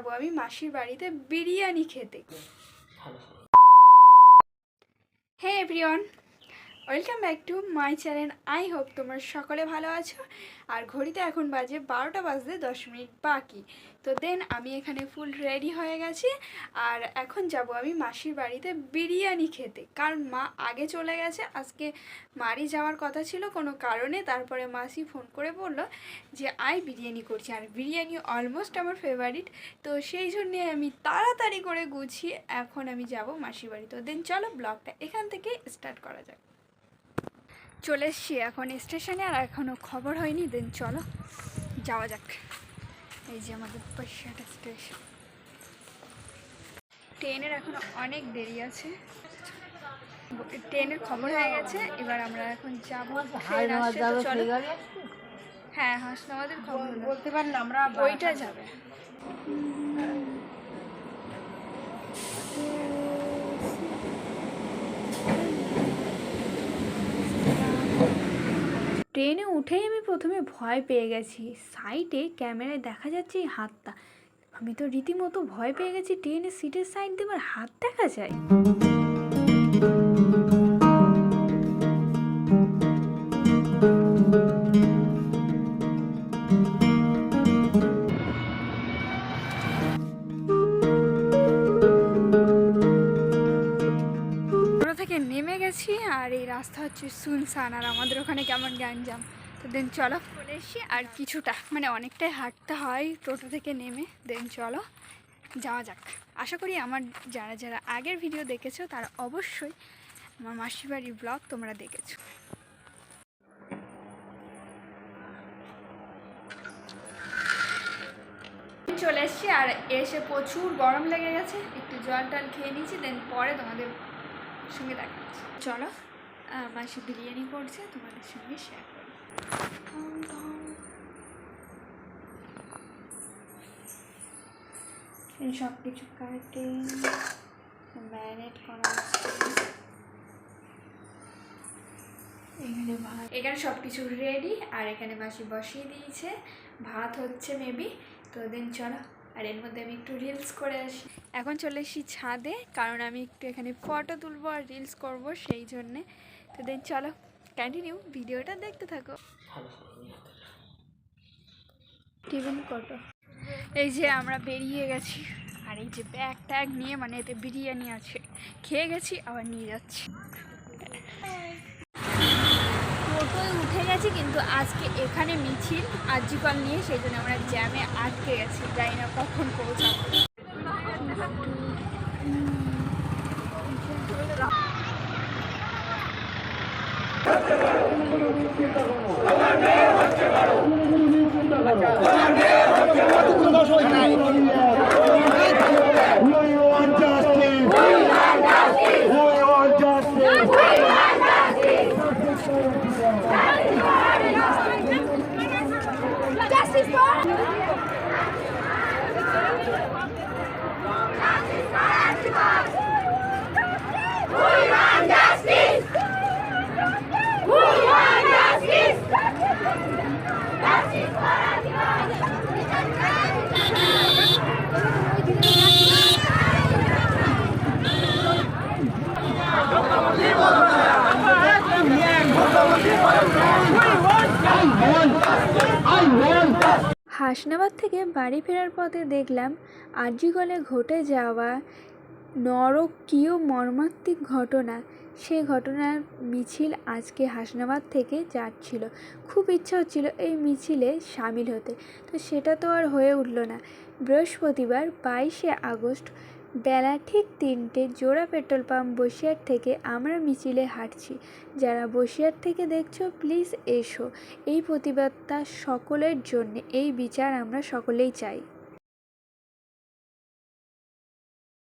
যাব আমি মাসির বাড়িতে বিরিয়ানি খেতে। হ্যাঁ everyone. Welcome back to my channel I hope তোমরা সকলে ভালো আছো। আর ঘড়িতে এখন বাজে বারোটা বাজতে দশ মিনিট বাকি। তো দেন আমি এখানে ফুল রেডি হয়ে গেছি। আর এখন যাব আমি মাসির বাড়িতে বিরিয়ানি খেতে। কারণ মা আগে চলে গেছে। আজকে মারি যাওয়ার কথা ছিল কোনো কারণে। তারপরে মাসি ফোন করে বলল যে আই বিরিয়ানি করছি। আর বিরিয়ানি অলমোস্ট আমার ফেভারিট তো সেই জন্যে আমি তাড়াতাড়ি করে গুছিয়ে এখন আমি যাব মাসির বাড়ি। তো দেন চলো ব্লগটা এখান থেকে স্টার্ট করা যাক। চলে এসছি এখন স্টেশনে আর এখনও খবর হয়নি দেন চলো যাওয়া যাক। এই যে আমাদের পয়সাটা স্টেশন ট্রেনের এখনও অনেক দেরি আছে। ট্রেনের খবর হয়ে গেছে এবার আমরা এখন যাব চলো। হ্যাঁ হাসনাবাদের খবর বলতে পারেন আমরা ওইটা যাবে। ট্রেনে উঠেই আমি প্রথমে ভয় পেয়ে গেছি। সাইটে ক্যামেরায় দেখা যাচ্ছে হাতটা। আমি তো রীতিমতো ভয় পেয়ে গেছি, ট্রেনের সিটের সাইড দিয়ে আমার হাত দেখা যায়। রাস্তা হচ্ছে সুনসান আর আমাদের ওখানে কেমন গ্যাঞ্জাম। তো দেন চলো, চলে এসছি। আর কিছুটা মানে অনেকটাই হাঁটতে হয় টোটো থেকে নেমে। দেন চলো, যাওয়া যাক। আশা করি আমার যারা যারা আগের ভিডিও দেখেছ, তারা অবশ্যই আমার মাসির বাড়ির ব্লগ তোমরা দেখেছ। চলে এসছি আর এসে প্রচুর গরম লেগে গেছে। একটু জল টল খেয়ে নিয়েছি, দেন পরে তোমাদের সঙ্গে দেখা চলো মাসি বিরিয়ানি করছে তোমাদের সঙ্গে শেয়ার করি সব কিছু কাটে ম্যারিনেট করা এখানে ভাত এখানে সব কিছু রেডি আর এখানে মাসি বসিয়ে দিয়েছে। ভাত হচ্ছে মেবি তো দেন চলো আর এর মধ্যে আমি একটু রিলস করে আসি। এখন চলে এসেছি ছাদে কারণ আমি একটু এখানে ফটো তুলবো আর রিলস করব সেই জন্যে তো দেন চলো কন্টিনিউ ভিডিওটা দেখতে থাকো। টিফিন কটো এই যে আমরা বেরিয়ে গেছি। আর এই যে ব্যাগ ট্যাগ নিয়ে মানে এতে বিরিয়ানি আছে। খেয়ে গেছি, আবার নিয়ে যাচ্ছি। টোটোয় উঠে গেছি, কিন্তু আজকে এখানে মিছিল আর্জিকল নিয়ে, সেই জন্য আমরা জ্যামে আটকে গেছি। জানি না কখন পৌঁছাবো। We হাসনাবাদ থেকে বাড়ি ফেরার পথে দেখলাম আর্জিকলে ঘটে যাওয়া নরকীয় মর্মাত্মিক ঘটনা। সে ঘটনার মিছিল আজকে হাসনাবাদ থেকে যাচ্ছিল। খুব ইচ্ছা হচ্ছিল এই মিছিলে সামিল হতে। তো সেটা তো আর হয়ে উঠল না। বৃহস্পতিবার বাইশে আগস্ট বেলা ঠিক তিনটে জোড়া পেট্রোল পাম্প বসিরহাট থেকে আমরা মিছিলে হাঁটছি। যারা বসিরহাট থেকে দেখছ, প্লিজ এসো। এই প্রতিবাদটা সকলের জন্য। এই বিচার আমরা সকলেই চাই।